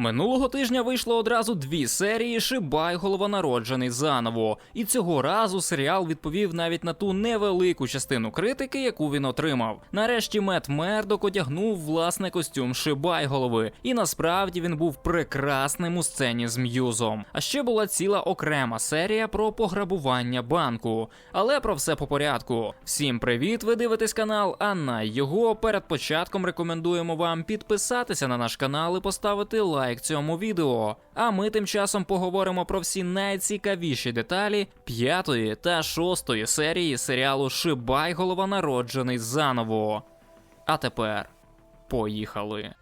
Минулого тижня вийшло одразу дві серії Шибай головонароджений заново, і цього разу серіал відповів навіть на ту невелику частину критики, яку він отримав. Нарешті Мет Мердок одягнув власне костюм Шибай голови, і насправді він був прекрасним у сцені з М'юзом. А ще була ціла окрема серія про пограбування банку. Але про все по порядку. Всім привіт! Ви дивитесь канал Анна. Його перед початком рекомендуємо вам підписатися на наш канал і поставити лайк цьому відео. А ми тим часом поговоримо про всі найцікавіші деталі п'ятої та шостої серії серіалу Шибай голова народжений заново. А тепер поїхали.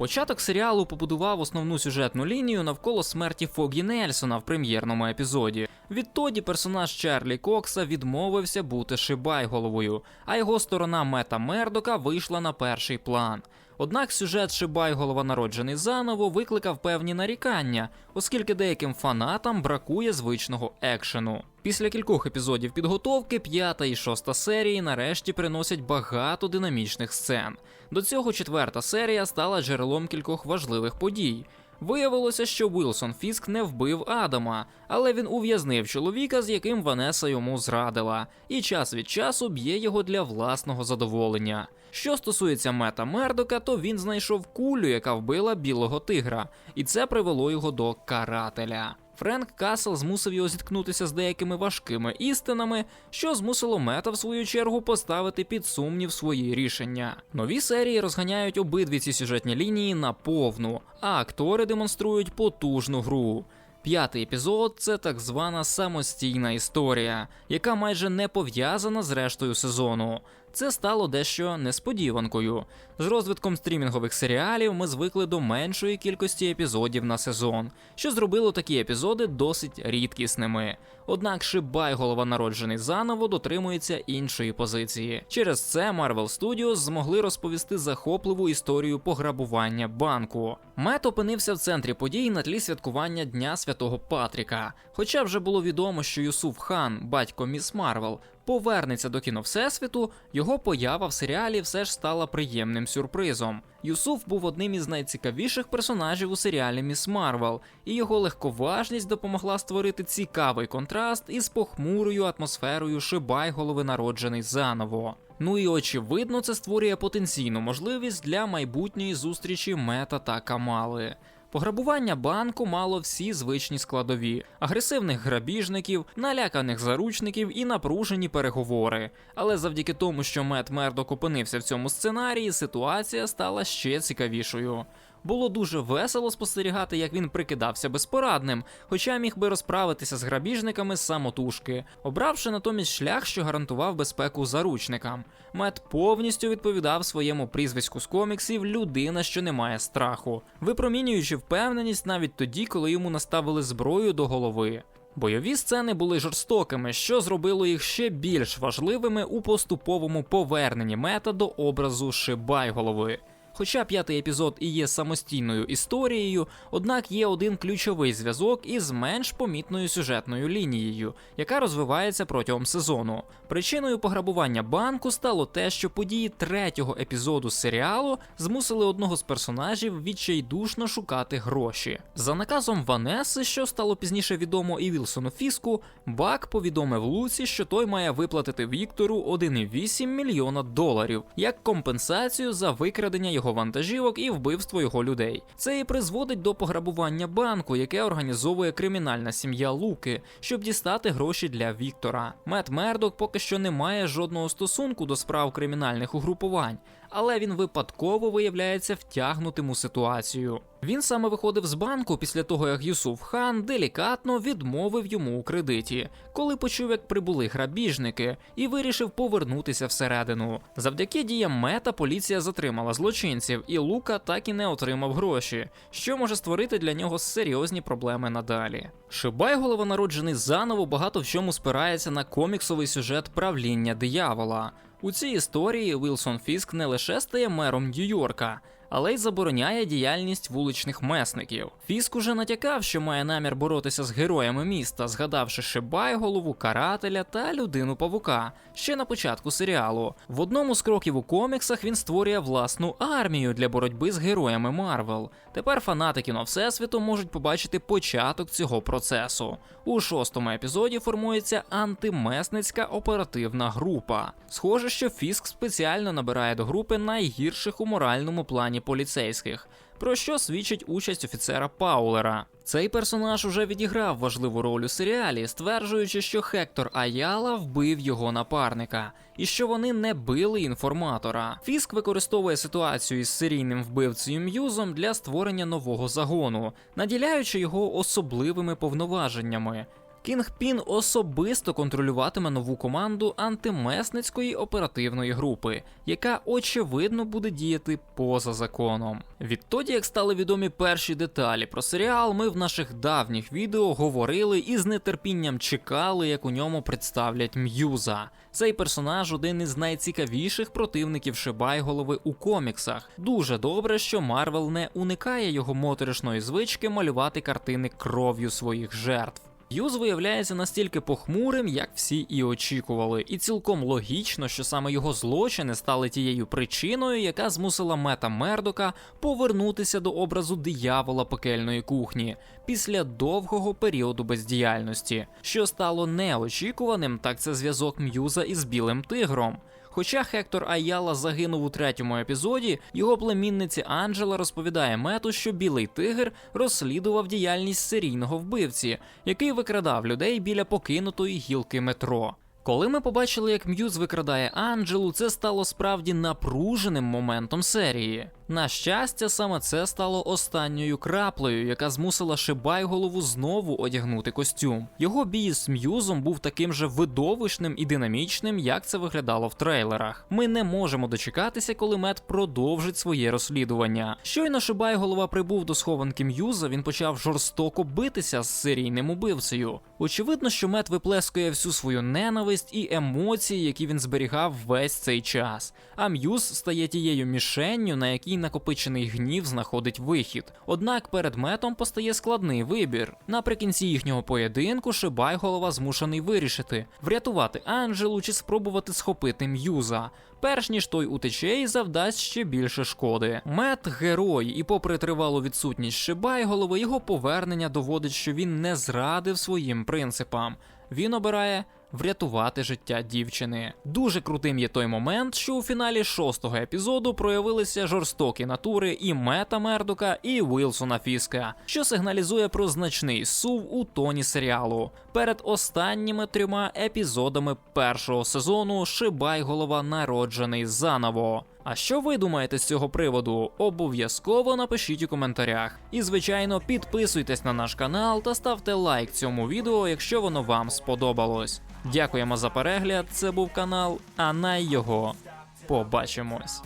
Початок серіалу побудував основну сюжетну лінію навколо смерті Фогі Нельсона в прем'єрному епізоді. Відтоді персонаж Чарлі Кокса відмовився бути Шибайголовою, а його сторона Мета Мердока вийшла на перший план. Однак сюжет Шибай голова народжений заново викликав певні нарікання, оскільки деяким фанатам бракує звичного екшену. Після кількох епізодів підготовки п'ята і шоста серії нарешті приносять багато динамічних сцен. До цього четверта серія стала джерелом кількох важливих подій. Виявилося, що Вілсон Фіск не вбив Адама, але він ув'язнив чоловіка, з яким Ванеса йому зрадила, і час від часу б'є його для власного задоволення. Що стосується Мета Мердока, то він знайшов кулю, яка вбила білого тигра, і це привело його до карателя. Френк Касл змусив його зіткнутися з деякими важкими істинами, що змусило мета в свою чергу поставити під сумнів свої рішення. Нові серії розганяють обидві ці сюжетні лінії на повну, а актори демонструють потужну гру. П'ятий епізод це так звана самостійна історія, яка майже не пов'язана з рештою сезону. Це стало дещо несподіванкою. З розвитком стрімінгових серіалів ми звикли до меншої кількості епізодів на сезон, що зробило такі епізоди досить рідкісними. Однак Шибай голова народжений заново дотримується іншої позиції. Через це Marvel Studios змогли розповісти захопливу історію пограбування банку. Мет опинився в центрі подій на тлі святкування Дня Святого Патріка. Хоча вже було відомо, що Юсуф Хан, батько Міс Марвел, повернеться до кіно Всесвіту, його поява в серіалі все ж стала приємним сюрпризом. Юсуф був одним із найцікавіших персонажів у серіалі Міс Марвел, і його легковажність допомогла створити цікавий контраст із похмурою атмосферою Шибай голови народжений заново. Ну і очевидно, це створює потенційну можливість для майбутньої зустрічі Мета та Камали. Пограбування банку мало всі звичні складові: агресивних грабіжників, наляканих заручників і напружені переговори. Але завдяки тому, що Мет Мердок опинився в цьому сценарії, ситуація стала ще цікавішою. Було дуже весело спостерігати, як він прикидався безпорадним, хоча міг би розправитися з грабіжниками самотужки, обравши натомість шлях, що гарантував безпеку заручникам. Мет повністю відповідав своєму прізвиську з коміксів людина, що не має страху, випромінюючи впевненість навіть тоді, коли йому наставили зброю до голови. Бойові сцени були жорстокими, що зробило їх ще більш важливими у поступовому поверненні мета до образу Шибайголови. Хоча п'ятий епізод і є самостійною історією, однак є один ключовий зв'язок із менш помітною сюжетною лінією, яка розвивається протягом сезону. Причиною пограбування банку стало те, що події третього епізоду серіалу змусили одного з персонажів відчайдушно шукати гроші. За наказом Ванеси, що стало пізніше відомо і Вілсону Фіску, Бак повідомив Луці, що той має виплатити Віктору 1,8 мільйона доларів як компенсацію за викрадення його вантажівок і вбивство його людей. Це і призводить до пограбування банку, яке організовує кримінальна сім'я Луки, щоб дістати гроші для Віктора. Мет Мердок поки що не має жодного стосунку до справ кримінальних угрупувань, але він випадково виявляється втягнутим у ситуацію. Він саме виходив з банку після того, як Юсуф Хан делікатно відмовив йому у кредиті, коли почув, як прибули грабіжники, і вирішив повернутися всередину. Завдяки діям мета поліція затримала злочинців, і Лука так і не отримав гроші, що може створити для нього серйозні проблеми надалі. Шибай головонароджений заново багато в чому спирається на коміксовий сюжет правління диявола. У цій історії Вілсон Фіск не лише стає мером Нью-Йорка, але й забороняє діяльність вуличних месників. Фіск уже натякав, що має намір боротися з героями міста, згадавши Шибайголову, карателя та людину павука ще на початку серіалу. В одному з кроків у коміксах він створює власну армію для боротьби з героями Марвел. Тепер фанати кіно Всесвіту можуть побачити початок цього процесу. У шостому епізоді формується антимесницька оперативна група. Схоже, що Фіск спеціально набирає до групи найгірших у моральному плані поліцейських. Про що свідчить участь офіцера Паулера. Цей персонаж уже відіграв важливу роль у серіалі, стверджуючи, що Хектор Аяла вбив його напарника, і що вони не били інформатора. Фіск використовує ситуацію із серійним вбивцею М'юзом для створення нового загону, наділяючи його особливими повноваженнями. Кінгпін особисто контролюватиме нову команду антимесницької оперативної групи, яка очевидно буде діяти поза законом. Відтоді, як стали відомі перші деталі про серіал, ми в наших давніх відео говорили і з нетерпінням чекали, як у ньому представлять М'юза. Цей персонаж один із найцікавіших противників Шибайголови у коміксах. Дуже добре, що Марвел не уникає його моторошної звички малювати картини кров'ю своїх жертв. Юз виявляється настільки похмурим, як всі і очікували, і цілком логічно, що саме його злочини стали тією причиною, яка змусила Мета Мердока повернутися до образу диявола пекельної кухні після довгого періоду бездіяльності. Що стало неочікуваним, так це зв'язок М'юза із білим тигром. Хоча Хектор Аяла загинув у третьому епізоді, його племінниці Анджела розповідає мету, що білий тигр розслідував діяльність серійного вбивці, який викрадав людей біля покинутої гілки метро. Коли ми побачили, як М'юз викрадає Анджелу, це стало справді напруженим моментом серії. На щастя, саме це стало останньою краплею, яка змусила Шибайголову знову одягнути костюм. Його бій з М'юзом був таким же видовищним і динамічним, як це виглядало в трейлерах. Ми не можемо дочекатися, коли Мет продовжить своє розслідування. Щойно Шибайголова прибув до схованки М'юза, він почав жорстоко битися з серійним убивцею. Очевидно, що Мет виплескує всю свою ненависть і емоції, які він зберігав весь цей час. А М'юз стає тією мішенню, на якій накопичений гнів знаходить вихід. Однак перед метом постає складний вибір. Наприкінці їхнього поєдинку Шибайголова змушений вирішити врятувати Анджелу чи спробувати схопити М'юза. Перш ніж той утече і завдасть ще більше шкоди. Мет герой, і, попри тривалу відсутність Шибайголови, його повернення доводить, що він не зрадив своїм принципам. Він обирає врятувати життя дівчини. Дуже крутим є той момент, що у фіналі шостого епізоду проявилися жорстокі натури і Мета Мердока, і Вілсона Фіска, що сигналізує про значний сув у тоні серіалу. Перед останніми трьома епізодами першого сезону Шибайголова народжений заново. А що ви думаєте з цього приводу? Обов'язково напишіть у коментарях. І, звичайно, підписуйтесь на наш канал та ставте лайк цьому відео, якщо воно вам сподобалось. Дякуємо за перегляд. Це був канал, а на його побачимось.